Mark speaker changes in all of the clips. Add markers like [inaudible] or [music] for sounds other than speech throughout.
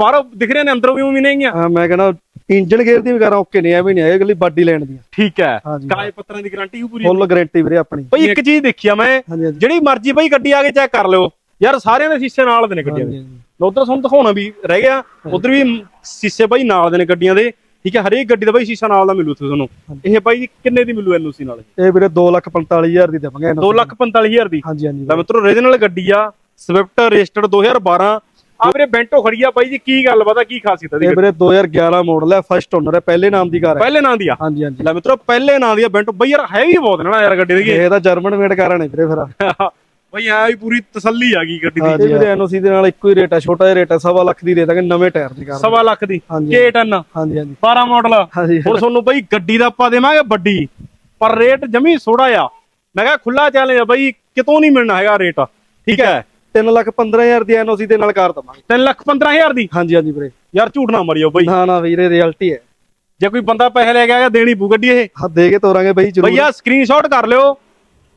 Speaker 1: ਬਾਹਰੋਂ ਦਿਖ ਰਹੇ ਨੇ ਅੰਦਰੋਂ ਵੀ ਉਵੇਂ ਨੇਗੀਆਂ
Speaker 2: ਹਾਂ ਮੈਂ ਕਹਿੰਦਾ ਇੰਜਨ ਗੇਅਰ ਦੀ ਵਗੈਰਾ ਓਕੇ ਨਹੀਂ ਐਵੇਂ ਨਹੀਂ ਹੈ ਇਕੱਲੀ ਬਾਡੀ ਲੈਣ ਦੀ।
Speaker 1: ਠੀਕ ਹੈ।
Speaker 2: ਹਾਂਜੀ।
Speaker 1: ਕਾਗਜ਼ ਪੱਤਰਾਂ ਦੀ ਗਾਰੰਟੀ ਪੂਰੀ।
Speaker 2: ਫੁੱਲ ਗਾਰੰਟੀ ਵੀਰੇ ਆਪਣੀ।
Speaker 1: ਬਈ ਇੱਕ ਚੀਜ਼ ਦੇਖੀ ਆ ਮੈਂ
Speaker 2: ਹਾਂਜੀ। ਹਾਂਜੀ
Speaker 1: ਜਿਹੜੀ ਮਰਜ਼ੀ ਬਈ ਗੱਡੀ ਆ ਕੇ ਚੈੱਕ ਕਰ ਲਿਓ। ਯਾਰ ਸਾਰਿਆਂ ਦੇ ਸ਼ੀਸ਼ੇ ਨਾਲ ਦੇ ਨੇ ਗੱਡੀਆਂ ਦੇ। ਉਧਰ ਤੁਹਾਨੂੰ ਦਿਖਾਉਣਾ ਵੀ ਰਹਿ ਗਿਆ ਉਧਰ ਵੀ ਸ਼ੀਸ਼ੇ ਬਾਈ ਨਾਲ ਦੇ ਨੇ ਗੱਡੀਆਂ ਦੇ। ਠੀਕ ਹੈ ਹਰੇਕ ਗੱਡੀ ਦਾ ਬਾਈ ਸ਼ੀਸ਼ਾ ਨਾਲ ਦਾ ਮਿਲੂ ਤੁਹਾਨੂੰ। ਇਹ ਬਾਈ ਕਿੰਨੇ ਦੀ ਮਿਲੂ ਐਨਓਸੀ ਨਾਲ?
Speaker 2: ਇਹ ਵੀਰੇ 245000 ਦੀ ਦੇਵਾਂਗੇ ਇਹਨੂੰ।
Speaker 1: 245000 ਦੀ।
Speaker 2: ਹਾਂਜੀ ਹਾਂਜੀ।
Speaker 1: ਲੈ ਮਿੱਤਰੋ ਰੀਜਨਲ ਗੱਡੀ ਆ ਸਵਿਫਟ ਰਜਿਸਟਰਡ 2012 ਆ ਵੀਰੇ ਬੈਂਟੋ ਖੜੀ ਆ ਬਾਈ ਜੀ ਕੀ ਗੱਲ ਪਤਾ ਕੀ ਖਾਸੀਅਤ ਹੈ
Speaker 2: ਇਹ ਵੀਰੇ 2011 ਮਾਡਲ ਹੈ ਫਸਟ ਓਨਰ ਹੈ ਪਹਿਲੇ ਨਾਮ ਦੀ ਕਾਰ ਹੈ
Speaker 1: ਪਹਿਲੇ ਨਾਂ ਦੀ ਆ?
Speaker 2: ਹਾਂਜੀ ਹਾਂਜੀ।
Speaker 1: ਲੈ ਮਿੱਤਰੋ ਪਹਿਲੇ ਨਾਂ ਦੀ ਆ ਬੈਂਟੋ। ਬਈ ਯਾਰ ਹੈ ਵੀ ਬਹੁਤ ਨੇ ਯਾਰ ਗੱਡੀ ਦੀ।
Speaker 2: ਇਹ ਤਾਂ ਜਰਮਨ ਮੇਡ ਕਾਰਾਂ ਨੇ ਵੀਰੇ ਫਿਰ। [laughs]
Speaker 1: ਬਈ ਆ ਵੀ ਪੂਰੀ ਤਸੱਲੀ ਆ ਗਈ ਗੱਡੀ ਦੀ।
Speaker 2: ਇਹ ਵੀਰੇ ਐਨਓਸੀ ਦੇ ਨਾਲ ਇੱਕੋ ਹੀ ਰੇਟ ਹੈ ਛੋਟਾ ਜਿਹਾ ਰੇਟ ਹੈ ਸਵਾ ਲੱਖ ਦੀ ਦੇ ਦਾਂਗੇ ਨਵੇਂ ਟਾਇਰ ਦੀ ਕਾਰ
Speaker 1: ਸਵਾ ਲੱਖ ਦੀ।
Speaker 2: ਹਾਂਜੀ।
Speaker 1: K10
Speaker 2: ਹਾਂਜੀ। ਹਾਂਜੀ
Speaker 1: 12 ਮਾਡਲ
Speaker 2: ਹਾਂਜੀ।
Speaker 1: ਹੁਣ ਤੁਹਾਨੂੰ ਬਈ ਗੱਡੀ ਦਾ ਆਪਾਂ ਦੇਵਾਂਗੇ ਵੱਡੀ ਪਰ ਰੇਟ ਜਮੀ ਥੋੜਾ ਆ ਮੈਂ ਕਿਹਾ ਖੁੱਲਾ ਚੈਲੰਜ ਆ ਬਈ ਕਿਤੋਂ ਨਹੀਂ ਮਿਲਣਾ ਹੈਗਾ ਰੇਟ ਠੀਕ ਹੈ?
Speaker 2: 3 ਲੱਖ 15000 ਦੀ ਐਨਓਸੀ ਦੇ ਨਾਲ ਕਾਰ ਦਵਾਂਗੇ।
Speaker 1: 3 ਲੱਖ 15000 ਦੀ?
Speaker 2: ਹਾਂਜੀ ਹਾਂਜੀ ਵੀਰੇ।
Speaker 1: ਯਾਰ ਝੂਠ ਨਾ ਮਰਿਓ ਬਈ।
Speaker 2: ਨਾ ਨਾ ਵੀਰੇ ਰਿਐਲਿਟੀ ਹੈ।
Speaker 1: ਜੇ ਕੋਈ ਬੰਦਾ ਪੈਸੇ ਲੈ ਕੇ ਆਇਆ ਦੇਣੀ ਪੂ ਗੱਡੀ ਇਹ।
Speaker 2: ਹਾਂ ਦੇ ਕੇ ਤੋਰਾਂਗੇ ਬਈ ਜ਼ਰੂਰ।
Speaker 1: ਭਈਆ ਸਕਰੀਨਸ਼ਾਟ ਕਰ ਲਿਓ।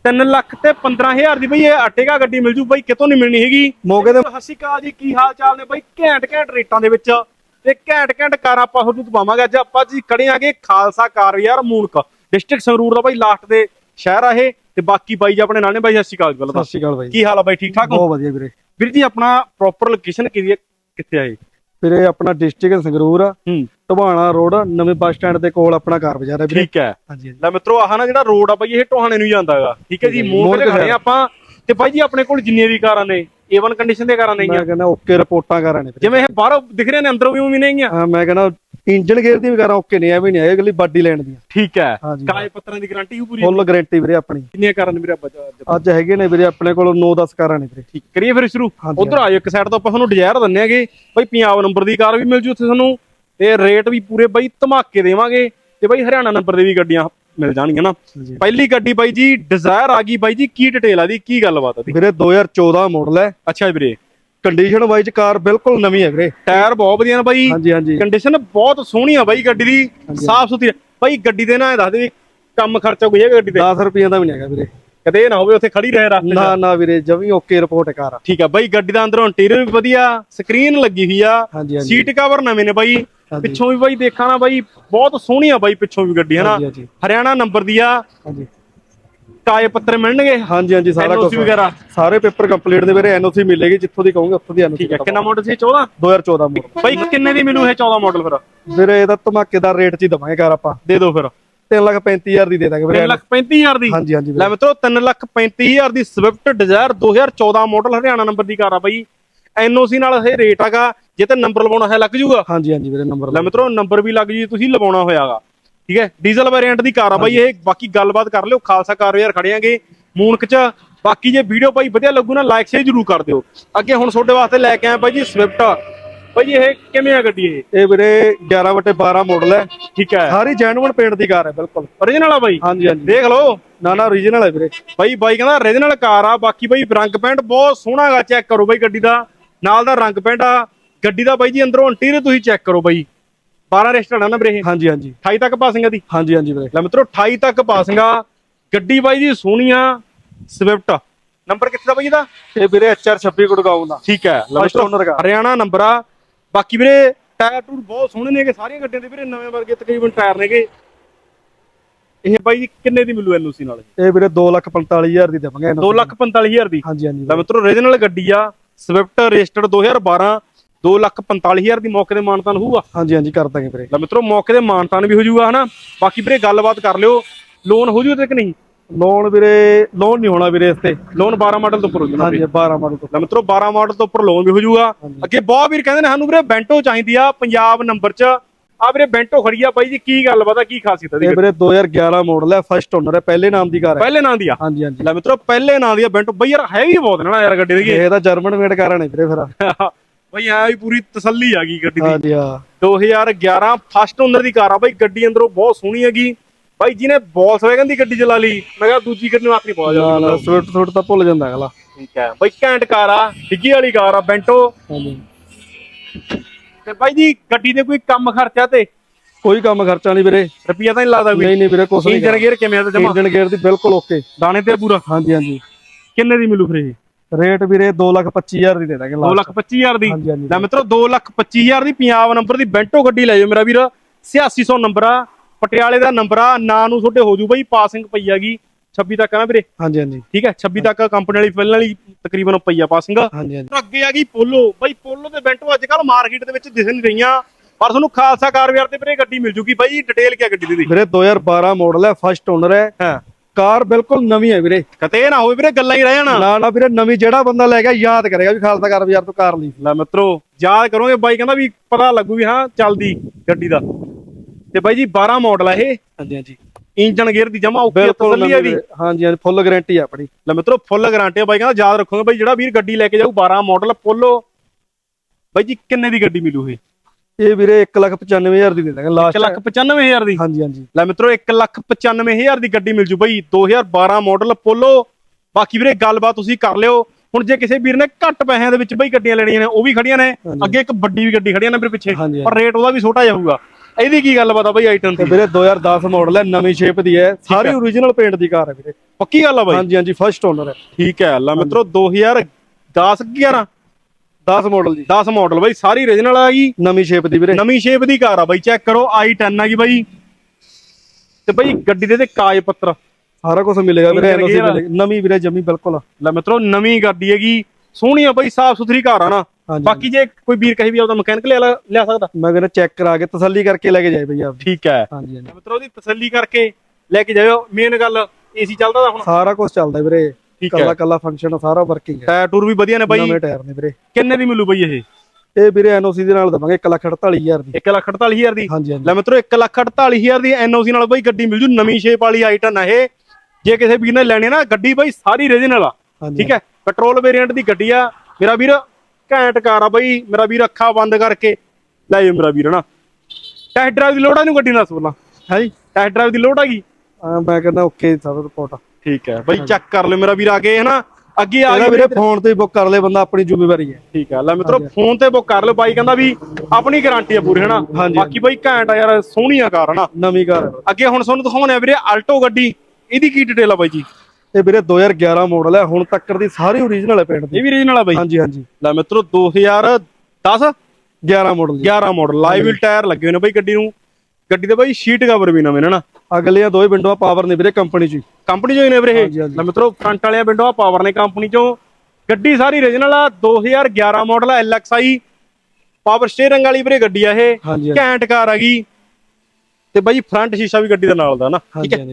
Speaker 1: 3 ਲੱਖ ਤੇ 15000 ਦੀ ਬਈ ਇਹ ਅਟੇਗਾ ਗੱਡੀ ਮਿਲ ਜੂ। ਬਈ ਕਿਤੋਂ ਨਹੀਂ ਮਿਲਣੀ ਹੈਗੀ? ਸਤਿ ਸ਼੍ਰੀ ਅਕਾਲ ਜੀ ਕੀ ਹਾਲ ਚਾਲ ਨੇ? ਬਈ ਘੈਂਟ ਘੈਂਟ ਰੇਟਾਂ ਦੇ ਵਿੱਚ। ਤੇ ਘੈਂਟ ਘੈਂਟ ਕਾਰ ਆਪਾਂ ਤੁਹਾਨੂੰ ਦਵਾਵਾਂਗੇ। ਅੱਜ ਆਪਾਂ ਜੀ ਖੜੇ ਆਂਗੇ ਖਾਲਸਾ ਕਾਰ ਯਾਰ ਮੂਨਕ। ਡਿਸਟ੍ਰਿਕਟ ਸੰਗਰੂਰ ਦਾ ਬਈ ਲਾਸਟ ਦੇ ਸ਼ਹਿਰ ਆ ਇਹ। ਤੇ ਬਾਕੀ ਬਾਈ ਜੀ ਆਪਣੇ ਨਾਲ ਨੇ। ਬਾਈ ਸਤਿ ਸ਼੍ਰੀ ਅਕਾਲ ਜੀ
Speaker 2: ਸਤਿ ਸ਼੍ਰੀ ਅਕਾਲ ਬਾਈ।
Speaker 1: ਕੀ ਹਾਲ ਆ ਬਾਈ? ਠੀਕ ਠਾਕ ਹੋ?
Speaker 2: ਬਹੁਤ ਵਧੀਆ ਵੀਰੇ।
Speaker 1: ਵੀਰ ਜੀ ਆਪਣਾ ਪ੍ਰੋਪਰ ਲੋਕੇਸ਼ਨ ਕਿੱਥੇ ਆ ਇਹ?
Speaker 2: ਵੀਰੇ ਆਪਣਾ ਡਿਸਟ੍ਰਿਕਟ ਸੰਗਰੂਰ ਆ।
Speaker 1: ਹੂੰ।
Speaker 2: ਟਵਾਣਾ ਰੋਡ ਨਵੇਂ ਬੱਸ ਸਟੈਂਡ ਦੇ ਕੋਲ ਆਪਣਾ ਕਾਰ ਬਾਜ਼ਾਰ ਹੈ ਵੀਰੇ।
Speaker 1: ਠੀਕ ਹੈ।
Speaker 2: ਹਾਂਜੀ
Speaker 1: ਲੈ ਮਿੱਤਰੋ ਆਹ ਨਾ ਜਿਹੜਾ ਰੋਡ ਆ ਬਾਈ ਇਹ ਟੋਹਾਣੇ ਨੂੰ ਹੀ ਜਾਂਦਾ ਹੈਗਾ। ਠੀਕ ਹੈ ਜੀ ਮੋੜ ਤੇ ਖੜੇ। ਆਪਾਂ। ਤੇ ਬਾਈ ਜੀ ਆਪਣੇ ਕੋਲ ਜਿੰਨੀਆਂ ਵੀ ਕਾਰਾਂ ਨੇ A1 ਕੰਡੀਸ਼ਨ ਦੇ ਕਾਰਾਂ
Speaker 2: ਮੈਂ ਕਹਿੰਦਾ ਓਕੇ ਰਿਪੋਰਟਾਂ ਕਾਰਾਂ ਨੇ। ਵੀਰੇ
Speaker 1: ਜਿਵੇਂ ਇਹ ਬਾਹਰੋਂ ਦਿਖ ਰਹੇ ਨੇ ਅੰਦਰੋਂ ਵੀ ਉਵੇਂ ਨੇਗੀਆਂ
Speaker 2: ਹਾਂ ਮੈਂ ਕਹਿੰਦਾ ਇੰਜਨ ਗੇਅਰ ਦੀ ਵਗੈਰਾ ਓਕੇ ਨਹੀਂ ਐਵੇਂ ਨਹੀਂ ਹੈ ਇਕੱਲੀ ਬਾਡੀ ਲੈਣ ਦੀ
Speaker 1: ਠੀਕ ਹੈ।
Speaker 2: ਹਾਂਜੀ।
Speaker 1: ਕਾਗਜ਼ ਪੱਤਰਾਂ ਦੀ ਗਾਰੰਟੀ ਵੀ ਪੂਰੀ
Speaker 2: ਫੁੱਲ ਗਾਰੰਟੀ ਵੀਰੇ ਆਪਣੀ।
Speaker 1: ਕਿੰਨੀਆਂ ਕਾਰਾਂ ਨੇ ਵੀਰੇ ਆਪਾਂ ਅੱਜ-
Speaker 2: ਅੱਜ ਹੈਗੇ ਨੇ ਵੀਰੇ ਆਪਣੇ ਕੋਲ 9-10 ਕਾਰਾਂ ਨੇ ਵੀਰੇ।
Speaker 1: ਠੀਕ ਕਰੀਏ ਫਿਰ ਸ਼ੁਰੂ।
Speaker 2: ਹਾਂਜੀ,
Speaker 1: ਉਧਰ ਆਜੋ ਇੱਕ ਸਾਈਡ ਤੋਂ ਆਪਾਂ ਤੁਹਾਨੂੰ ਡਿਜ਼ਾਇਰ ਦਿੰਨੇ ਆਗੇ। ਬਾਈ ਪੰਜਾਬ ਨੰਬਰ ਦੀ ਕਾਰ ਵੀ ਮਿਲ ਜੂ ਉੱਥੇ ਤੁਹਾਨੂੰ। ਤੇ ਰੇਟ ਵੀ ਪੂਰੇ ਬਾਈ ਧਮਾਕੇ ਦੇਵਾਂਗੇ। ਤੇ ਬਾਈ ਹਰਿਆਣਾ ਨੰਬਰ ਦੇ ਵੀ ਗੱਡੀਆਂ ਮਿਲ ਜਾਣਗੀਆਂ ਨਾ।
Speaker 2: ਹਾਂਜੀ।
Speaker 1: ਪਹਿਲੀ ਗੱਡੀ ਬਾਈ ਜੀ ਡਿਜ਼ਾਇਰ ਆ ਗਈ ਬਾਈ ਜੀ ਕੀ ਡਿਟੇਲ ਆ ਦੀ ਕੀ ਗੱਲਬਾਤ ਆ ਦੀ
Speaker 2: ਵੀਰੇ 2014 ਮਾਡਲ ਹੈ।
Speaker 1: ਅੱਛਾ ਵੀਰੇ।
Speaker 2: ਕੰਡੀਸ਼ਨ ਵਾਈਜ਼ ਕਾਰ ਬਿਲਕੁਲ ਨਵੀਂ ਹੈ ਵੀਰੇ।
Speaker 1: ਟਾਇਰ ਬਹੁਤ ਵਧੀਆ ਨੇ ਬਾਈ।
Speaker 2: ਹਾਂਜੀ ਹਾਂਜੀ।
Speaker 1: ਕੰਡੀਸ਼ਨ ਬਹੁਤ ਸੋਹਣੀ ਆ ਬਾਈ ਗੱਡੀ ਦੀ। ਸਾਫ਼ ਸੁਥਰੀ ਬਾਈ ਗੱਡੀ ਦੇ ਨਾ ਇਹ ਦੱਸ ਦੇ ਵੀ ਕੰਮ ਖਰਚਾ ਕੋਈ ਹੈਗਾ ਗੱਡੀ ਤੇ?
Speaker 2: 10 ਰੁਪਏ ਦਾ ਵੀ ਨਹੀਂ ਹੈਗਾ ਵੀਰੇ।
Speaker 1: ਕਦੇ ਇਹ ਨਾ ਹੋਵੇ ਉੱਥੇ ਖੜੀ ਰਹੇ ਰਸਤੇ 'ਚ।
Speaker 2: ਨਾ ਨਾ ਵੀਰੇ ਜਮੀ ਓਕੇ ਰਿਪੋਰਟ ਕਾਰ। ਆ
Speaker 1: ਠੀਕ ਆ ਬਾਈ ਗੱਡੀ ਦਾ ਅੰਦਰੋਂ ਇੰਟੀਰੀਅਰ ਵੀ ਵਧੀਆ ਸਕਰੀਨ ਲੱਗੀ ਹੋਈ ਆ।
Speaker 2: ਹਾਂਜੀ ਹਾਂਜੀ।
Speaker 1: ਸੀਟ ਕਵਰ ਨਵੇਂ ਨੇ ਬਾਈ।
Speaker 2: ਹਾਂਜੀ।
Speaker 1: ਪਿੱਛੋਂ ਵੀ ਬਾਈ ਦੇਖਾਂ ਨਾ ਬਾਈ ਬਹੁਤ ਸੋਹਣੀ ਆ ਬਾਈ ਪਿੱਛੋਂ ਵੀ ਗੱਡੀ ਹਨਾ
Speaker 2: ਹਾਂਜੀ ਹਾਂਜੀ।
Speaker 1: ਹਰਿਆਣਾ ਨੰਬਰ ਦੀ ਆ।
Speaker 2: ਹਾਂਜੀ।
Speaker 1: ਕਾਗਜ਼ ਪੱਤਰ ਮਿਲਣਗੇ?
Speaker 2: ਹਾਂਜੀ ਹਾਂਜੀ ਸਾਰਾ ਕੁਝ
Speaker 1: NOC ਵਗੈਰਾ?
Speaker 2: ਸਾਰੇ ਪੇਪਰ ਕੰਪਲੀਟ ਦੇ ਵੀਰੇ ਐਨਓਸੀ ਮਿਲੇਗੀ ਜਿੱਥੋਂ ਦੀ ਕਹੋਗੇ ਉੱਥੋਂ ਦੀ ਐਨਓਸੀ
Speaker 1: ਠੀਕ ਹੈ ਕਿੰਨਾ ਮਾਡਲ ਸੀ 14
Speaker 2: 2014 ਮਾਡਲ
Speaker 1: ਬਾਈ ਕਿੰਨੇ ਦੀ ਮੈਨੂੰ ਇਹ 14 ਮਾਡਲ ਫਿਰ?
Speaker 2: ਵੀਰੇ ਇਹਦਾ ਧਮਾਕੇਦਾਰ ਰੇਟ 'ਚ ਹੀ ਦਵਾਂਗੇ ਕਾਰ ਆਪਾਂ।
Speaker 1: ਦੇ ਦਿਓ ਫਿਰ।
Speaker 2: 335000 ਦੀ ਦੇ ਦਾਂਗੇ ਵੀਰੇ
Speaker 1: 3 ਲੱਖ 35000 ਦੀ?
Speaker 2: ਹਾਂਜੀ ਹਾਂਜੀ
Speaker 1: ਲੈ ਮਿੱਤਰੋ 3 ਲੱਖ 35000 ਦੀ Swift Dzire 2014 model Haryana number ਦੀ ਕਾਰ ਆ ਬਾਈ। ਐਨਓਸੀ ਨਾਲ ਇਹ ਰੇਟ ਹੈਗਾ ਜੇ ਤੇ ਨੰਬਰ ਲਵਾਉਣਾ ਹੈ ਲੱਗ ਜੂਗਾ।
Speaker 2: ਹਾਂਜੀ ਹਾਂਜੀ ਵੀਰੇ ਨੰਬਰ
Speaker 1: ਲੈ ਮਿੱਤਰੋ ਨੰਬਰ ਵੀ ਲੱਗ ਜੀ ਤੁਸੀਂ ਲਵਾਉਣਾ ਹੋਇਆਗਾ। ਠੀਕ ਹੈ? ਡੀਜ਼ਲ ਵੇਰੀਐਂਟ ਦੀ ਕਾਰ ਆ ਬਾਈ ਇਹ। ਬਾਕੀ ਗੱਲਬਾਤ ਕਰ ਲਿਓ ਖਾਲਸਾ ਕਾਰ ਯਾਰ ਖੜਿਆਂਗੇ ਮੂਨਕ ਚ। ਬਾਕੀ ਜੇ ਵੀਡੀਓ ਬਾਈ ਵਧੀਆ ਲੱਗੂ ਨਾ ਲਾਈਕ ਸ਼ੇਅਰ ਜਰੂਰ ਕਰ ਦਿਓ। ਅੱਗੇ ਹੁਣ ਤੁਹਾਡੇ ਵਾਸਤੇ ਲੈ ਕੇ ਆਏ ਬਾਈ ਜੀ ਸਵਿਫਟ ਬਾਈ ਇਹ ਕਿਵੇਂ ਆ ਗੱਡੀ ਇਹ?
Speaker 2: ਇਹ ਵੀਰੇ 11 ਵਟੇ 12 ਮਾਡਲ ਹੈ।
Speaker 1: ਠੀਕ ਹੈ।
Speaker 2: ਸਾਰੀ ਜੈਨੂਇਨ ਪੇਂਟ ਦੀ ਕਾਰ ਹੈ ਬਿਲਕੁਲ।
Speaker 1: Origignal ਆ ਬਾਈ?
Speaker 2: ਹਾਂਜੀ ਹਾਂਜੀ।
Speaker 1: ਦੇਖ ਲਓ।
Speaker 2: ਨਾ ਨਾ ਓਰੀਜਨਲ ਹੈ ਵੀਰੇ।
Speaker 1: ਬਾਈ ਬਾਈ ਕਹਿੰਦਾ origignal ਕਾਰ ਆ ਬਾਕੀ ਬਾਈ ਰੰਗ ਪੈਂਟ ਬਹੁਤ ਸੋਹਣਾ ਹੈਗਾ ਚੈੱਕ ਕਰੋ ਬਾਈ ਗੱਡੀ ਦਾ। ਨਾਲ ਦਾ ਰੰਗ ਪੈਂਟ ਆ। ਗੱਡੀ ਦਾ ਬਾਈ ਜੀ ਅੰਦਰੋਂ ਇੰਟੀਰੀਅਰ ਤੁਸੀਂ ਚੈੱਕ ਕਰੋ ਬਾਈ। 12 ਰਜਿਸਟਰਡ ਆ ਨਾ ਵੀਰੇ ਇਹ?
Speaker 2: ਹਾਂਜੀ ਹਾਂਜੀ।
Speaker 1: 28 ਤੱਕ ਪਾਸਿੰਗ ਦੀ?
Speaker 2: ਹਾਂਜੀ ਹਾਂਜੀ ਵੀਰੇ।
Speaker 1: ਲੈ ਮਿੱਤਰੋ 28 ਤੱਕ ਪਾਸਿੰਗਾ ਗੱਡੀ ਬਾਈ ਜੀ ਸੋਹਣੀ ਆ। ਸਵਿਫਟ ਨੰਬਰ ਕਿੱਥੇ ਦਾ ਬਾਈ ਇਹਦਾ?
Speaker 2: ਇਹ ਵੀਰੇ ਐਚਆਰ 26 ਗੁੜਗਾਉਂ ਦਾ।
Speaker 1: ਠੀਕ ਹੈ। ਲੈ
Speaker 2: First
Speaker 1: ਮਿੱਤਰੋ,
Speaker 2: owner ਕਾਰ।
Speaker 1: ਹਰਿਆਣਾ ਨੰਬਰ ਆ। ਬਾਕੀ ਵੀਰੇ ਟਾਇਰ ਟੂਰ ਬਹੁਤ ਸੋਹਣੇ ਨੇਗੇ ਸਾਰੀਆਂ ਗੱਡੀਆਂ ਦੇ ਵੀਰੇ ਨਵੇਂ ਵਰਗੇ ਤਕਰੀਬਨ ਟਾਇਰ ਨੇਗੇ। ਇਹ ਬਾਈ ਜੀ ਕਿੰਨੇ ਦੀ ਮਿਲੂ ਐਨਓਸੀ ਨਾਲ?
Speaker 2: ਇਹ ਵੀਰੇ 245000 ਦੀ ਦੇਵਾਂਗੇ ਇਹਨੂੰ।
Speaker 1: 245000 ਦੀ।
Speaker 2: ਹਾਂਜੀ ਹਾਂਜੀ।
Speaker 1: ਲੈ ਮਿੱਤਰੋ origignal ਗੱਡੀ ਆ ਸਵਿਫਟ ਰਜਿਸਟਰਡ 2012 245000 ਦੀ ਮੌਕੇ ਦੇ ਮਾਨਤਾਨ ਹੋਊਗਾ।
Speaker 2: ਹਾਂਜੀ ਹਾਂਜੀ ਕਰ ਦਾਂਗੇ ਵੀਰੇ।
Speaker 1: ਲੈ ਮਿੱਤਰੋ ਮੌਕੇ ਦੇ ਮਾਨਤਾਨ ਵੀ ਹੋ ਜਾਊਗਾ ਹਨਾ? ਬਾਕੀ ਵੀਰੇ ਗੱਲਬਾਤ ਕਰ ਲਿਓ। ਲੋਨ ਹੋ ਜੂ ਤੇ ਕਿ ਨਹੀਂ?
Speaker 2: ਲੋਨ ਵੀਰੇ ਲੋਨ ਨਹੀਂ ਹੋਣਾ ਵੀਰੇ ਇਸ ਤੇ।
Speaker 1: ਲੋਨ 12 ਮਾਡਲ ਤੋਂ ਉੱਪਰ ਹੋ ਜੂਗਾ
Speaker 2: ਹਾਂਜੀ 12 ਮਾਡਲ ਤੋਂ
Speaker 1: ਲੈ ਮਿੱਤਰੋ 12 ਮਾਡਲ ਤੋਂ ਉੱਪਰ ਲੋਨ ਵੀ ਹੋ ਜਾਊਗਾ। ਅੱਗੇ ਬਹੁਤ ਵੀਰ ਕਹਿੰਦੇ ਨੇ ਸਾਨੂੰ ਵੀਰੇ ਬੈਂਟੋ ਚਾਹੀਦੀ ਆ ਪੰਜਾਬ ਨੰਬਰ 'ਚ। ਆ ਵੀਰੇ ਬੈਂਟੋ ਖੜੀ ਆ ਬਾਈ ਜੀ ਕੀ ਗੱਲ ਪਤਾ ਕੀ ਖਾਸੀਅਤ ਹੈ ਦੀ
Speaker 2: ਇਹ ਵੀਰੇ 2011 ਮਾਡਲ ਹੈ ਫਸਟ ਓਨਰ ਹੈ ਪਹਿਲੇ ਨਾਮ ਦੀ ਕਾਰ ਹੈ
Speaker 1: ਪਹਿਲੇ ਨਾਂ ਦੀ ਆ?
Speaker 2: ਹਾਂਜੀ ਹਾਂਜੀ।
Speaker 1: ਲੈ ਮਿੱਤਰੋ ਪਹਿਲੇ ਨਾਂ ਦੀ ਆ ਬੈਂਟੋ। ਬਈ ਯਾਰ ਹੈ ਵੀ ਬਹੁਤ ਨੇ ਨਾ ਯਾਰ ਗੱਡੀ ਦੀ।
Speaker 2: ਇਹ ਤਾਂ ਜਰਮਨ ਮੇਡ ਕਾਰਾਂ ਨੇ ਵੀਰੇ ਫਿਰ।
Speaker 1: ਬਈ ਆ ਵੀ ਪੂਰੀ ਤਸੱਲੀ ਆ ਗਈ ਗੱਡੀ ਦੀ।
Speaker 2: ਹਾਂਜੀ ਹਾਂ।
Speaker 1: 2011 ਫਸਟ ਓਨਰ ਦੀ ਕਾਰ ਆ ਬਾਈ। ਗੱਡੀ ਅੰਦਰੋਂ ਬਹੁਤ ਸੋਹਣੀ ਹੈਗੀ। ਬਾਈ ਜਿਹਨੇ ਵੈਗਨ ਦੀ ਗੱਡੀ ਚਲਾ ਲਈ ਮੈਂ ਕਿਹਾ ਦੂਜੀ ਗੱਡੀ ਨੂੰ ਆਖਰੀ ਪਹੁੰਚ
Speaker 2: ਨਾ ਨਾ
Speaker 1: ਜਾ
Speaker 2: ਸਵਿਫਟ ਤਾਂ ਭੁੱਲ ਜਾਂਦਾ ਅਗਲਾ।
Speaker 1: ਠੀਕ ਹੈ। ਬਾਈ ਘੈਂਟ ਕਾਰ ਆ ਡਿੱਗੀ ਵਾਲੀ ਕਾਰ ਆ ਬੈਂਟੋ।
Speaker 2: ਹਾਂਜੀ।
Speaker 1: ਤੇ ਬਾਈ ਜੀ ਗੱਡੀ ਦੇ ਕੋਈ ਕੰਮ ਖਰਚਾ ਤੇ?
Speaker 2: ਕੋਈ ਕੰਮ ਖਰਚਾ ਨਹੀਂ ਵੀਰੇ।
Speaker 1: ਰੁਪਿਆ ਤਾਂ ਨਹੀਂ ਲੱਗਦਾ ਕੋਈ?
Speaker 2: ਨਹੀਂ ਨਹੀਂ ਵੀਰੇ ਕੁਛ ਨਹੀਂ
Speaker 1: ਇੰਜਨ ਗੇਅਰ ਕਿਵੇਂ ਆ ਤੇ ਜਮਾ?
Speaker 2: ਇੰਜਨ ਗੇਅਰ ਦੀ ਬਿਲਕੁਲ ਓਕੇ
Speaker 1: ਦਾਣੇ ਤੇ ਪੂਰਾ?
Speaker 2: ਹਾਂਜੀ ਹਾਂਜੀ।
Speaker 1: ਕਿੰਨੇ ਦੀ ਮਿਲੂ ਫਿਰ ਇਹ?
Speaker 2: ਰੇਟ ਵੀਰੇ 225000 ਦੀ ਦੇ ਦਾਂਗੇ
Speaker 1: 2 ਲੱਖ 25000 ਦੀ?
Speaker 2: ਹਾਂਜੀ ਹਾਂਜੀ।
Speaker 1: ਲੈ ਮਿੱਤਰੋ 2 ਲੱਖ 25000 ਦੀ ਪੰਜਾਬ ਨੰਬਰ ਦੀ ਬੈਂਟੋ ਗੱਡੀ ਲੈ ਜਾਓ ਮੇਰਾ ਵੀਰ। 8600 ਨੰਬਰ ਆ। ਪਟਿਆਲੇ ਦਾ ਨੰਬਰ ਆ ਨਾਂ ਨੂੰ ਤੁਹਾਡੇ ਹੋ ਜੂ ਬਈ ਪਾਸਿੰਗ ਪਈ ਹੈਗੀ 26 ਤੱਕ ਆ ਨਾ ਵੀਰੇ?
Speaker 2: ਹਾਂਜੀ ਹਾਂਜੀ।
Speaker 1: ਠੀਕ ਹੈ 26 ਤੱਕ ਕੰਪਨੀ ਵਾਲੀ ਪਹਿਲਾਂ ਵਾਲੀ ਤਕਰੀਬਨ ਪਈ ਆ ਪਾਸਿੰਗ
Speaker 2: ਹਾਂਜੀ ਹਾਂਜੀ।
Speaker 1: ਅੱਗੇ ਆ ਗਈ ਪੋਲੋ। ਬਈ ਪੋਲੋ ਤੇ ਬੈਂਟੋ ਅੱਜ ਕੱਲ ਮਾਰਕੀਟ ਦੇ ਵਿੱਚ ਦਿਖ ਨਹੀਂ ਰਹੀਆਂ। ਪਰ ਤੁਹਾਨੂੰ ਖਾਲਸਾ ਕਾਰਵਾਰ ਤੇ ਵੀਰੇ ਗੱਡੀ ਮਿਲ ਜੂਗੀ ਬਾਈ ਡਿਟੇਲ ਕੀ ਗੱਡੀ ਦੀ
Speaker 2: ਵੀਰੇ 2012 ਮਾਡਲ ਹੈ ਫਸਟ ਓਨਰ ਹੈ।
Speaker 1: ਹਾਂ।
Speaker 2: ਕਾਰ ਬਿਲਕੁਲ ਨਵੀਂ ਹੈ ਵੀਰੇ।
Speaker 1: ਕਤੇ ਨਾ ਹੋਵੇ ਵੀਰੇ ਗੱਲਾਂ ਹੀ ਰਹਿ ਜਾਣਾ।
Speaker 2: ਨਾ ਨਾ ਵੀਰੇ ਨਵੀਂ ਜਿਹੜਾ ਬੰਦਾ ਲੈ ਗਿਆ ਯਾਦ ਕਰੇਗਾ ਵੀ ਖਾਲਸਾ ਕਾਰ ਬਾਜ਼ਾਰ ਤੋਂ ਕਾਰ ਲਈ।
Speaker 1: ਲੈ ਮਿੱਤਰੋ ਯਾਦ ਕਰੋਗੇ ਬਾਈ ਕਹਿੰਦਾ ਵੀ ਪਤਾ ਲੱਗੂ ਵੀ ਹਾਂ ਚੱਲਦੀ ਗੱਡੀ ਦਾ। ਤੇ ਬਾਈ ਜੀ 12 ਮਾਡਲ ਆ ਇਹ।
Speaker 2: ਹਾਂਜੀ ਹਾਂਜੀ।
Speaker 1: ਇੰਜਨ ਗੇਅਰ ਦੀ ਜਮਾ ਓਕੇ ਤਸੱਲੀ ਆ
Speaker 2: ਵੀਰੇ। ਹਾਂਜੀ ਹਾਂਜੀ ਫੁੱਲ ਗਾਰੰਟੀ ਆ ਆਪਣੀ।
Speaker 1: ਲੈ ਮਿੱਤਰੋ ਫੁੱਲ ਗਾਰੰਟੀ ਆ ਬਾਈ ਕਹਿੰਦਾ ਯਾਦ ਰੱਖੋਗੇ ਬਾਈ ਜਿਹੜਾ ਵੀਰ ਗੱਡੀ ਲੈ ਕੇ ਜਾਊ 12 ਮਾਡਲ ਪੋਲੋ ਬਾਈ ਜੀ ਕਿੰਨੇ ਦੀ ਗੱਡੀ ਮਿਲੂ ਇਹ?
Speaker 2: ਇਹ ਵੀਰੇ 195000 ਦੀ ਦੇ ਦਾਂਗੇ
Speaker 1: 1
Speaker 2: ਲਾਸਟ
Speaker 1: ਲੱਖ 95000 ਦੀ?
Speaker 2: ਹਾਂਜੀ ਹਾਂਜੀ।
Speaker 1: ਲੈ ਮਿੱਤਰੋ 1 ਲੱਖ 95000 ਦੀ ਗੱਡੀ ਮਿਲ ਜੂ ਬਈ 2012 ਮਾਡਲ ਪੋਲੋ ਬਾਕੀ ਵੀਰੇ ਗੱਲਬਾਤ ਤੁਸੀਂ ਕਰ ਲਿਓ। ਹੁਣ ਜੇ ਕਿਸੇ ਵੀਰ ਨੇ ਘੱਟ ਪੈਸਿਆਂ ਦੇ ਵਿੱਚ ਬਈ ਗੱਡੀਆਂ ਲੈਣੀਆਂ ਨੇ ਉਹ ਵੀ ਖੜੀਆਂ ਨੇ। ਅੱਗੇ ਇੱਕ ਵੱਡੀ ਵੀ ਗੱਡੀ ਖੜੀਆਂ ਨੇ ਵੀਰੇ ਪਿੱਛੇ। ਪਰ ਰੇਟ ਉਹਦਾ ਵੀ ਛੋਟਾ ਜਿਹਾ ਹੋਊਗਾ। ਇਹਦੀ ਕੀ ਗੱਲਬਾਤ ਆ ਬਈ ਆਈਟਨ
Speaker 2: ਤੇ
Speaker 1: ਦੀ?
Speaker 2: ਵੀਰੇ 2010 ਮਾਡਲ ਹੈ ਨਵੀਂ ਸ਼ੇਪ ਦੀ ਹੈ। ਸਾਰੀ। ਓਰੀਜਨਲ ਪੇਂਟ ਦੀ ਕਾਰ ਹੈ ਵੀਰੇ।
Speaker 1: ਪੱਕੀ ਗੱਲ ਆ ਬਾਈ?
Speaker 2: ਹਾਂਜੀ ਹਾਂਜੀ ਫਸਟ ਓਨਰ ਹੈ।
Speaker 1: ਠੀਕ ਹੈ ਲੈ ਮਿੱਤਰੋ 2010 11
Speaker 2: 10 ਮਾਡਲ ਜੀ।
Speaker 1: 10 ਮਾਡਲ ਬਾਈ ਸਾਰੀ ਰੀਜਨਲ ਆ ਗਈ।
Speaker 2: ਨਵੀਂ ਸ਼ੇਪ ਦੀ ਵੀਰੇ।
Speaker 1: ਨਵੀਂ ਸ਼ੇਪ ਦੀ ਕਾਰ ਆ ਬਾਈ ਚੈੱਕ ਕਰੋ i10 ਆ ਗਈ ਬਾਈ। ਤੇ ਬਾਈ ਗੱਡੀ ਦੇ ਤੇ ਕਾਗਜ਼ ਪੱਤਰ।
Speaker 2: ਸਾਰਾ ਕੁਝ ਮਿਲੇਗਾ ਵੀਰੇ ਐਨਓਸੀ। ਮਿਲੇਗੀ। ਨਵੀਂ ਵੀਰੇ ਜਮੀ ਬਿਲਕੁਲ।
Speaker 1: ਲੈ ਮਿੱਤਰੋ ਨਵੀਂ ਗੱਡੀ ਹੈਗੀ। ਸੋਹਣੀ ਆ ਬਾਈ ਸਾਫ਼ ਸੁਥਰੀ ਕਾਰ ਆ ਨਾ।
Speaker 2: ਹਾਂਜੀ
Speaker 1: ਬਾਕੀ ਜੇ ਕੋਈ ਵੀਰ ਕਹੇ ਵੀ ਆਪਦਾ ਮਕੈਨਿਕ ਲਿਆ ਲਿਆ ਸਕਦਾ।
Speaker 2: ਮੈਂ ਕਹਿੰਦਾ ਚੈੱਕ ਕਰਾ ਕੇ ਤਸੱਲੀ ਕਰਕੇ ਲੈ ਕੇ ਜਾਏ ਬਈ ਆਪ
Speaker 1: ਠੀਕ ਹੈ।
Speaker 2: ਹਾਂਜੀ ਹਾਂਜੀ।
Speaker 1: ਮਿੱਤਰੋ ਉਹਦੀ ਤਸੱਲੀ ਕਰਕੇ ਲੈ ਕੇ ਜਾਇਓ। ਮੇਨ ਗੱਲ ਏਸੀ ਚੱਲਦਾ ਦਾ ਹੁਣ?
Speaker 2: ਸਾਰਾ ਕੁਝ ਚੱਲਦਾ ਵੀਰੇ।
Speaker 1: ਠੀਕ ਹੈ।
Speaker 2: ਕੱਲਾ ਕੱਲਾ ਫੰਕਸ਼ਨ ਸਾਰਾ ਵਰਕਿੰਗ ਹੈ।
Speaker 1: ਟਾਇਰ ਟੂਰ ਵੀ ਵਧੀਆ ਨੇ ਬਾਈ।
Speaker 2: ਨਵੇਂ ਟਾਇਰ ਨੇ ਵੀਰੇ।
Speaker 1: ਕਿੰਨੇ ਦੀ ਮਿਲੂ ਬਾਈ ਇਹ?
Speaker 2: ਇਹ ਵੀਰੇ ਐਨਓਸੀ ਦੇ ਨਾਲ ਦਵਾਂਗੇ 148000 ਦੀ।
Speaker 1: 148000 ਦੀ?
Speaker 2: ਹਾਂਜੀ ਹਾਂਜੀ।
Speaker 1: ਲੈ ਮਿੱਤਰੋ 148000 ਦੀ ਐਨਓਸੀ ਨਾਲ ਬਾਈ ਗੱਡੀ ਮਿਲ ਜੂ। ਨਵੀਂ ਸ਼ੇਪ ਵਾਲੀ ਆਈਟਨ ਆ ਇਹ। ਜੇ ਕਿਸੇ ਵੀਰ ਨੇ ਲੈਣੀ ਆ ਨਾ ਗੱਡੀ ਬਾਈ ਸਾਰੀ ਰੀਜਨਲ ਆ।
Speaker 2: ਹਾਂਜੀ
Speaker 1: ਠੀਕ ਹੈ। ਪੈਟਰੋਲ ਵੇਰੀਐਂਟ ਦੀ ਗੱਡੀ ਆ। ਮੇਰਾ ਵੀਰ ਘੈਂਟ ਕਾਰ ਆ ਬਾਈ ਮੇਰਾ ਵੀਰ ਅੱਖਾਂ ਬੰਦ ਕਰਕੇ। ਲੈ ਜਾ ਮੇਰਾ ਵੀਰ ਹਨਾ। ਟੈਸਟ ਡਰਾਈਵ ਦੀ ਲੋੜ ਆ ਨੂੰ ਗੱਡੀ ਨਾਲ ਬੋਲਾਂ
Speaker 2: ਹੈ ਜੀ।
Speaker 1: ਟੈਸਟ ਡਰਾਈਵ ਦੀ ਲੋੜ ਹੈਗੀ?
Speaker 2: ਹਾਂ ਮੈਂ ਕਹਿੰਦਾ ਓਕੇ ਸਭ ਰਿਪੋਰਟ
Speaker 1: ਠੀਕ ਹੈ। ਬਾਈ ਚੈੱਕ ਕਰ ਲਿਓ ਮੇਰਾ ਵੀਰ ਆ ਕੇ ਹਨਾ। ਅੱਗੇ ਆ ਗਏ
Speaker 2: ਵੀਰੇ ਫੋਨ ਤੇ ਬੁੱਕ ਕਰ ਲੈ ਬੰਦਾ ਆਪਣੀ ਜ਼ਿੰਮੇਵਾਰੀ ਹੈ।
Speaker 1: ਠੀਕ ਹੈ ਲੈ ਮਿੱਤਰੋ ਫੋਨ ਤੇ ਬੁੱਕ ਕਰ ਲਿਓ ਬਾਈ ਕਹਿੰਦਾ ਵੀ ਆਪਣੀ ਗਾਰੰਟੀ ਆ ਪੂਰੀ ਹਨਾ। ਬਾਕੀ ਬਾਈ ਘੈਂਟ ਆ ਯਾਰ ਸੋਹਣੀ ਆ ਕਾਰ ਹਨਾ।
Speaker 2: ਨਵੀਂ ਕਾਰ
Speaker 1: ਅੱਗੇ ਹੁਣ ਤੁਹਾਨੂੰ ਦਿਖਾਉਣੇ ਆ ਵੀਰੇ ਆਲਟੋ ਗੱਡੀ। ਇਹਦੀ ਕੀ ਡਿਟੇਲ ਆ ਬਾਈ ਜੀ?
Speaker 2: ਇਹ ਵੀਰੇ 2011 ਮਾਡਲ ਹੈ ਹੁਣ ਤੱਕ ਦੀ ਸਾਰੀ ਓਰੀਜਨਲ ਹੈ ਪੇਂਟ ਦੀ।
Speaker 1: ਇਹ ਵੀ ਰੀਜਨਲ ਆ ਬਾਈ?
Speaker 2: ਹਾਂਜੀ ਹਾਂਜੀ।
Speaker 1: ਲੈ ਮਿੱਤਰੋ 2010
Speaker 2: 11 ਮਾਡਲ ਜੀ
Speaker 1: 11 ਮਾਡਲ ਲਾਈਵ ਟਾਇਰ ਲੱਗੇ ਹੋਏ ਨੇ ਬਾਈ ਗੱਡੀ ਨੂੰ। ਗੱਡੀ ਦੇ ਬਾਈ ਸ਼ੀਟ ਕਵਰ ਵੀ ਨਵੇਂ ਨੇ ਨਾ
Speaker 2: ਅਗਲੀਆਂ ਦੋਵੇਂ ਵਿੰਡੋਆਂ ਪਾਵਰ ਨੇ ਵੀਰੇ ਕੰਪਨੀ ਚ ਹੀ।
Speaker 1: ਕੰਪਨੀ ਚੋਂ ਹੀ ਨੇ ਵੀਰੇ ਇਹ? ਮਿੱਤਰੋ ਫਰੰਟ ਵਾਲਿਆਂ ਵਿੰਡੋ ਆ ਪਾਵਰ ਨੇ ਕੰਪਨੀ ਚੋਂ। ਗੱਡੀ ਸਾਰੀ ਰੀਜਨਲ ਆ 2011 ਮਾਡਲ ਆ LXI ਪਾਵਰ ਸਟੀਅਰਿੰਗ ਵਾਲੀ ਵੀਰੇ ਗੱਡੀ ਆ ਇਹ। ਘੈਂਟ ਕਾਰ ਆ ਗਈ ਤੇ ਬਾਈ ਫਰੰਟ ਸ਼ੀਸ਼ਾ ਵੀ ਗੱਡੀ ਦੇ ਨਾਲ ਦਾ ਨਾ ਠੀਕ ਹੈ?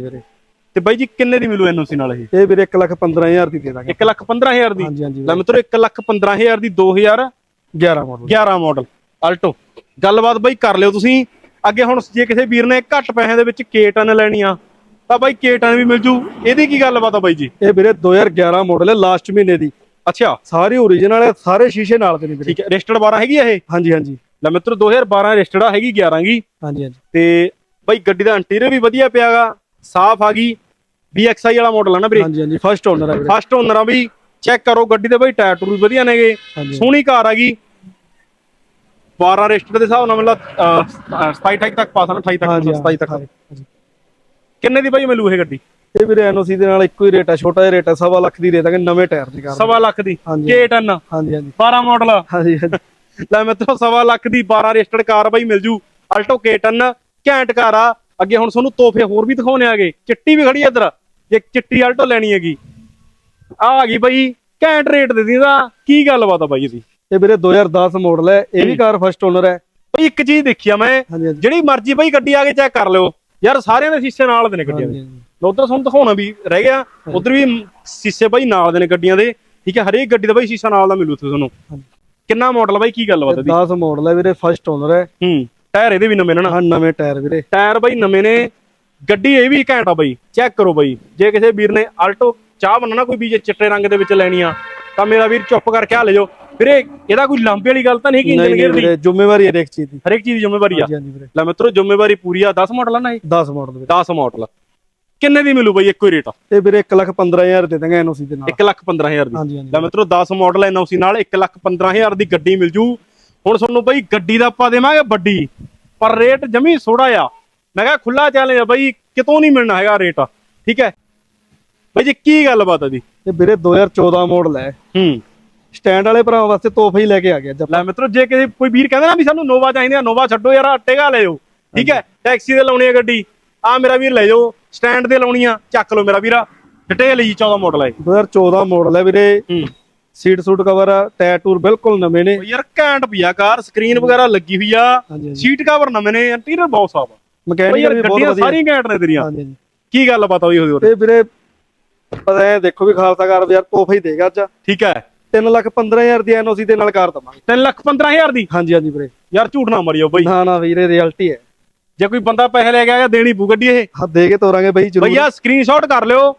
Speaker 1: ਤੇ ਬਾਈ ਜੀ ਕਿੰਨੇ ਦੀ ਮਿਲੂ ਐਨਓਸੀ ਨਾਲ ਇਹ?
Speaker 2: ਇਹ ਵੀਰੇ 115000 ਦੀ ਦੇ ਦਾਂਗੇ।
Speaker 1: 1 ਲੱਖ 15000 ਦੀ?
Speaker 2: ਹਾਂਜੀ ਹਾਂਜੀ
Speaker 1: ਲੈ ਮਿੱਤਰੋ 1 ਲੱਖ 15000 ਦੀ 2011
Speaker 2: 11 ਮਾਡਲ
Speaker 1: ਮਾਡਲ ਆਲਟੋ ਗੱਲਬਾਤ ਬਾਈ ਕਰ ਲਿਓ ਤੁਸੀਂ। ਅੱਗੇ ਹੁਣ ਜੇ ਕਿਸੇ ਵੀਰ ਨੇ ਘੱਟ ਪੈਸਿਆਂ ਦੇ ਵਿੱਚ ਕੇਟਨ ਲੈਣੀ ਆ ਤਾਂ ਬਾਈ ਕੇਟਨ ਵੀ ਮਿਲ ਜੂ। ਇਹਦੀ ਕੀ ਗੱਲਬਾਤ ਆ ਬਾਈ ਜੀ?
Speaker 2: ਇਹ ਵੀਰੇ 2011 ਮਾਡਲ ਹੈ ਲਾਸਟ ਮਹੀਨੇ ਦੀ।
Speaker 1: ਅੱਛਾ।
Speaker 2: ਸਾਰੀ ਓਰੀਜਨਲ ਹੈ ਸਾਰੇ ਸ਼ੀਸ਼ੇ ਨਾਲ ਦੇ ਨੇ ਵੀਰੇ।
Speaker 1: ਠੀਕ ਹੈ ਰਜਿਸਟਰਡ 12 ਹੈਗੀ ਆ ਇਹ?
Speaker 2: ਹਾਂਜੀ ਹਾਂਜੀ।
Speaker 1: ਲੈ ਮਿੱਤਰੋ 2012 ਰਜਿਸਟਰਡ ਆ ਹੈਗੀ 11 ਗੀ।
Speaker 2: ਹਾਂਜੀ ਹਾਂਜੀ।
Speaker 1: ਤੇ ਬਾਈ ਗੱਡੀ ਦਾ ਇੰਟੀਰੀਅਰ ਵੀ ਵਧੀਆ ਪਿਆਗਾ। ਸਾਫ਼ ਆ ਗਈ। BXI ਵਾਲਾ ਮਾਡਲ ਆ ਨਾ ਵੀਰੇ?
Speaker 2: ਹਾਂਜੀ ਹਾਂਜੀ ਫਸਟ ਓਨਰ ਹੈ ਵੀਰੇ।
Speaker 1: ਫਸਟ ਓਨਰ ਆ ਵੀ। ਚੈੱਕ ਕਰੋ ਗੱਡੀ ਦੇ ਬਾਈ ਟਾਇਰ ਟੂਰ ਵੀ ਵਧੀਆ ਨੇਗੇ।
Speaker 2: ਹਾਂਜੀ।
Speaker 1: ਸੋਹਣੀ ਕਾਰ ਆ ਗਈ। 12 ਰਜਿਸਟਰ ਦੇ ਹਿਸਾਬ ਨਾਲ ਮਤਲਬ 27 28 ਤੱਕ ਪਾਸ ਨਾ 28 ਤੱਕ
Speaker 2: ਹਾਂਜੀ
Speaker 1: 27 ਤੱਕ।
Speaker 2: ਹਾਂਜੀ।
Speaker 1: ਕਿੰਨੇ ਦੀ ਬਾਈ ਮਿਲੂ ਇਹ ਗੱਡੀ?
Speaker 2: ਇਹ ਵੀਰੇ ਐਨਓਸੀ ਦੇ ਨਾਲ ਇੱਕੋ ਹੀ ਰੇਟ ਹੈ ਛੋਟਾ ਜਿਹਾ ਰੇਟ ਹੈ ਸਵਾ ਲੱਖ ਦੀ ਦੇ ਦਾਂਗੇ ਨਵੇਂ ਟਾਇਰ ਦੀ ਕਾਰ
Speaker 1: ਸਵਾ ਲੱਖ ਦੀ।
Speaker 2: ਹਾਂਜੀ।
Speaker 1: K10
Speaker 2: ਹਾਂਜੀ ਹਾਂਜੀ।
Speaker 1: 12 ਮਾਡਲ
Speaker 2: ਹਾਂਜੀ ਹਾਂਜੀ।
Speaker 1: ਲੈ ਮਿੱਤਰੋ ਸਵਾ ਲੱਖ ਦੀ 12 ਰਜਿਸਟਰਡ ਕਾਰ ਬਾਈ ਮਿਲ ਜੂ। ਅਲਟੋ K10 ਘੈਂਟ ਕਾਰ ਆ। ਅੱਗੇ ਹੁਣ ਤੁਹਾਨੂੰ ਤੋਹਫੇ ਹੋਰ ਵੀ ਦਿਖਾਉਣੇ ਆਗੇ। ਚਿੱਟੀ ਵੀ ਖੜੀ ਇੱਧਰ। ਜੇ ਚਿੱਟੀ ਅਲਟੋ ਲੈਣੀ ਹੈਗੀ। ਆ ਆ ਗਈ ਬਾਈ ਘੈਂਟ ਰੇਟ ਦੇ ਦਿੰਦਾ ਕੀ ਗੱਲਬਾਤ ਆ ਬਾਈ ਇਹਦੀ?
Speaker 2: ਇਹ ਵੀਰੇ 2010 ਮਾਡਲ ਹੈ ਇਹ ਵੀ ਕਾਰ ਫਸਟ ਓਨਰ ਹੈ।
Speaker 1: ਬਾਈ ਇੱਕ ਚੀਜ਼ ਦੇਖੀ ਆ ਮੈਂ। ਜਿਹੜੀ ਮਰਜ਼ੀ ਬਾਈ ਗੱਡੀ ਆ ਕੇ ਚੈੱਕ ਕਰ ਲਿਓ। ਯਾਰ ਸਾਰਿਆਂ ਦੇ ਸ਼ੀਸ਼ੇ ਨਾਲ ਦੇ ਨੇ ਗੱਡੀਆਂ ਦੇ। ਉਧਰ ਤੁਹਾਨੂੰ ਦਿਖਾਉਣਾ ਵੀ ਰਹਿ ਗਿਆ। ਉਧਰ ਵੀ ਸ਼ੀਸ਼ੇ ਬਾਈ ਨਾਲ ਦੇ ਨੇ ਗੱਡੀਆਂ ਦੇ। ਠੀਕ ਹੈ ਹਰੇਕ ਗੱਡੀ ਦਾ ਬਾਈ ਸ਼ੀਸ਼ਾ ਨਾਲ ਦਾ ਮਿਲੂ ਤੁਹਾਨੂੰ। ਕਿੰਨਾ ਮਾਡਲ ਬਾਈ? ਕੀ ਗੱਲਬਾਤ ਇਹਦੀ?
Speaker 2: 10 ਮਾਡਲ ਹੈ ਵੀਰੇ ਫਸਟ ਓਨਰ ਹੈ।
Speaker 1: ਹੂੰ। ਟਾਇਰ ਇਹਦੇ ਵੀ ਨਵੇਂ ਨੇ ਨਾ।
Speaker 2: ਹਾਂ ਨਵੇਂ ਟਾਇਰ ਵੀਰੇ।
Speaker 1: ਟਾਇਰ ਬਾਈ ਨਵੇਂ ਨੇ। ਗੱਡੀ ਇਹ ਵੀ ਘੈਂਟ ਆ ਬਾਈ। ਚੈੱਕ ਕਰੋ ਬਾਈ। ਜੇ ਕਿਸੇ ਵੀਰ ਨੇ ਆਲਟੋ ਚਾਹ ਬੰਨਣਾ ਕੋਈ ਵੀ ਜੇ ਚਿੱਟੇ ਰੰਗ ਦੇ ਵਿੱਚ ਲੈਣੀ ਆ ਤਾਂ ਮੇਰਾ ਵੀਰ ਚੁੱਪ ਕਰਕੇ ਆ ਲੈ ਜਾਓ ਵੀਰੇ ਇਹਦਾ ਕੋਈ ਲਾਂਬੇ ਵਾਲੀ ਗੱਲ ਤਾਂ ਨਹੀਂ ਕਿ ਇੰਜਨ ਗੇਅਰ ਦੀ
Speaker 2: ਵੀਰੇ ਜ਼ਿੰਮੇਵਾਰੀ ਹੈ ਹਰੇਕ ਚੀਜ਼ ਦੀ।
Speaker 1: ਹਰੇਕ ਚੀਜ਼ ਦੀ ਜ਼ਿੰਮੇਵਾਰੀ ਆ। ਲੈ ਮਿੱਤਰੋ ਜ਼ਿੰਮੇਵਾਰੀ ਪੂਰੀ ਆ। 10 ਮਾਡਲ ਆ ਨਾ ਇਹ?
Speaker 2: 10 ਮਾਡਲ ਵੀਰੇ।
Speaker 1: 10 ਮਾਡਲ ਕਿੰਨੇ ਦੀ ਮਿਲੂ ਬਾਈ ਇੱਕੋ ਹੀ ਰੇਟ?
Speaker 2: ਇਹ ਵੀਰੇ 115000 ਦੇ ਦਾਂਗੇ ਐਨਓਸੀ ਦੇ ਨਾਲ।
Speaker 1: 1 ਲੱਖ 15000 ਦੀ। ਲੈ ਮਿੱਤਰੋ 10 ਮਾਡਲ ਐਨਓਸੀ ਨਾਲ 1 ਲੱਖ 15000 ਦੀ ਗੱਡੀ ਮਿਲ ਜੂ। ਹੁਣ ਤੁਹਾਨੂੰ ਬਾਈ ਗੱਡੀ ਦਾ ਆਪਾਂ ਦੇਵਾਂਗੇ ਵੱਡੀ ਪਰ ਰੇਟ ਜਮੀ ਥੋੜਾ ਆ ਮੈਂ ਕਿਹਾ ਖੁੱਲਾ ਚੈਲੰਜ ਆ ਬਾਈ ਕਿਤੋਂ ਨਹੀਂ ਮਿਲਣਾ ਹੈਗਾ ਰੇਟ ਠੀਕ ਹੈ? ਬਾਈ ਜੀ ਕੀ ਗੱਲਬਾਤ ਆ ਦੀ
Speaker 2: ਇਹ ਵੀਰੇ 2014 ਮਾਡਲ ਹੈ।
Speaker 1: ਹੂੰ।
Speaker 2: ਸਟੈਂਡ ਵਾਲੇ ਭਰਾਵਾਂ ਵਾਸਤੇ ਤੋਹਫਾ ਹੀ ਲੈ ਕੇ ਆ ਗਿਆ ਅੱਜ ਆਪਾਂ।
Speaker 1: ਲੈ ਮਿੱਤਰੋ ਜੇ ਕਿਸੇ ਕੋਈ ਵੀਰ ਕਹਿੰਦਾ ਨਾ ਵੀ ਸਾਨੂੰ ਨੋਵਾ ਚਾਹੀਦੇ ਆ ਨੋਵਾ ਛੱਡੋ ਯਾਰ ਟੇਗਾ ਲੈ ਜਾਓ ਠੀਕ ਹੈ? ਟੈਕਸੀ ਤੇ ਲਾਉਣੀ ਆ ਗੱਡੀ। ਆ ਮੇਰਾ ਵੀਰ ਲੈ ਜਾਓ ਸਟੈਂਡ ਤੇ ਲਾਉਣੀ ਆ ਚੱਕ ਲਓ ਮੇਰਾ ਵੀਰਾ। ਡਿਟੇਲ ਜੀ 14 ਮਾਡਲ ਹੈ
Speaker 2: 2014 ਮਾਡਲ ਹੈ ਵੀਰੇ।
Speaker 1: ਹੂੰ।
Speaker 2: ਸੀਟ ਸੂਟ ਕਵਰ ਟਾਇਰ ਟੂਰ ਬਿਲਕੁਲ ਨਵੇਂ ਨੇ।
Speaker 1: ਯਾਰ ਘੈਂਟ ਪਿਆ ਕਾਰ ਸਕਰੀਨ ਵਗੈਰਾ ਲੱਗੀ ਹੋਈ ਆ।
Speaker 2: ਹਾਂਜੀ ਹਾਂਜੀ।
Speaker 1: ਸੀਟ ਕਵਰ ਨਵੇਂ ਨੇ ਇੰਟੀਰੀਅਰ ਬਹੁਤ ਸਾਫ਼ ਆ। ਯਾਰ
Speaker 2: ਵੀ ਬਹੁਤ
Speaker 1: ਗੱਡੀਆਂ
Speaker 2: ਵਧੀਆ।
Speaker 1: ਸਾਰੀਆਂ ਘੈਂਟ ਨੇ ਤੇਰੀਆਂ।
Speaker 2: ਹਾਂਜੀ ਹਾਂਜੀ।
Speaker 1: ਕੀ ਗੱਲ ਪਤਾ ਹੋਈ ਹੋਈ ਹੋਰ
Speaker 2: ਇਹ ਵੀਰੇ ਪਤਾ ਹੈ ਦੇਖੋ ਵੀ ਖਾਲਸਾ ਕਾਰ ਯਾਰ ਤੋਹਫਾ ਹੀ ਦੇਗਾ ਅੱਜ।
Speaker 1: ਠੀਕ ਹੈ।
Speaker 2: 3 ਲੱਖ 15000 ਦੀ ਐਨਓਸੀ ਦੇ ਨਾਲ ਕਾਰ ਦਵਾਂਗੇ।
Speaker 1: 3 ਲੱਖ 15000 ਦੀ?
Speaker 2: ਹਾਂਜੀ ਹਾਂਜੀ ਵੀਰੇ।
Speaker 1: ਯਾਰ ਝੂਠ ਨਾ ਮਰਿਓ ਬਈ।
Speaker 2: ਨਾ ਨਾ ਵੀਰੇ ਰਿਐਲਿਟੀ ਹੈ।
Speaker 1: ਜੇ ਕੋਈ ਬੰਦਾ ਪੈਸੇ ਲੈ ਕੇ ਆਇਆ ਦੇਣੀ ਪੂ ਗੱਡੀ ਇਹ।
Speaker 2: ਹਾਂ ਦੇ ਕੇ ਤੋਰਾਂਗੇ ਬਈ ਜਰੂਰ।
Speaker 1: ਭਈਆ ਸਕਰੀਨਸ਼ਾਟ ਕਰ ਲਿਓ।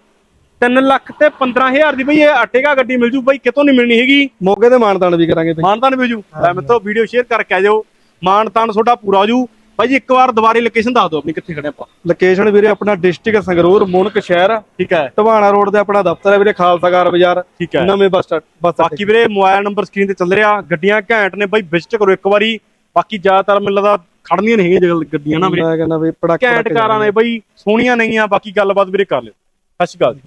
Speaker 1: 3 ਲੱਖ ਤੇ 15000 ਦੀ ਬਈ ਇਹ ਆਟੇਗਾ ਗੱਡੀ ਮਿਲ ਜੂ ਬਈ ਕਿਤੋਂ ਨਹੀਂ ਮਿਲਣੀ ਹੈਗੀ?
Speaker 2: ਮੌਕੇ ਤੇ ਮਾਨਦਾਨ ਵੀ ਕਰਾਂਗੇ ਬਈ
Speaker 1: ਮਾਨਤਾਨ ਮਿਲ ਜੂ। ਲੈ ਮਿੱਤਰੋ ਵੀਡੀਓ ਸ਼ੇਅਰ ਕਰਕੇ ਆ ਜਾਓ। ਮਾਨਤਾਨ ਤੁਹਾਡਾ ਪੂਰਾ ਹੋ ਜੂ। ਭਾਈ ਜੀ ਇੱਕ ਵਾਰ ਦੁਬਾਰੇ ਲੋਕੇਸ਼ਨ ਦੱਸ ਦਿਓ ਆਪਣੀ ਕਿੱਥੇ ਖੜੇ ਆਪਾਂ।
Speaker 2: ਲੋਕੇਸ਼ਨ ਵੀਰੇ ਆਪਣਾ ਡਿਸਟ੍ਰਿਕਟ ਸੰਗਰੂਰ ਮੁਨਕ ਸ਼ਹਿਰ।
Speaker 1: ਠੀਕ ਹੈ।
Speaker 2: ਟਵਾਣਾ ਰੋਡ ਤੇ ਆਪਣਾ ਦਫ਼ਤਰ ਹੈ ਵੀਰੇ ਖਾਲਸਾ ਕਾਰ ਬਾਜ਼ਾਰ।
Speaker 1: ਠੀਕ ਹੈ।
Speaker 2: ਨਵੇਂ ਬੱਸ ਬੱਸ।
Speaker 1: ਬਾਕੀ ਵੀਰੇ ਮੋਬਾਈਲ ਨੰਬਰ ਸਕਰੀਨ ਤੇ ਚੱਲ ਰਿਹਾ। ਗੱਡੀਆਂ ਘੈਂਟ ਨੇ ਬਾਈ ਵਿਜ਼ਿਟ ਕਰੋ ਇੱਕ ਵਾਰੀ। ਬਾਕੀ ਜ਼ਿਆਦਾਤਰ ਮੈਨੂੰ ਲੱਗਦਾ ਖੜਨੀਆਂ ਨਹੀਂ ਹੈਗੀਆਂ ਗੱਡੀਆਂ ਨਾ ਵੀਰੇ।
Speaker 2: ਮੈਂ ਕਹਿੰਦਾ ਵੀ ਪੜਾਕੇ
Speaker 1: ਘੈਂਟ ਕਾਰਾਂ ਨੇ ਬਾਈ ਸੋਹਣੀਆਂ ਨੇਗੀਆਂ। ਬਾਕੀ ਗੱਲਬਾਤ ਵੀਰੇ ਕਰ ਲਿਓ। ਸਤਿ ਸ਼੍ਰੀ ਅਕਾਲ ਜੀ।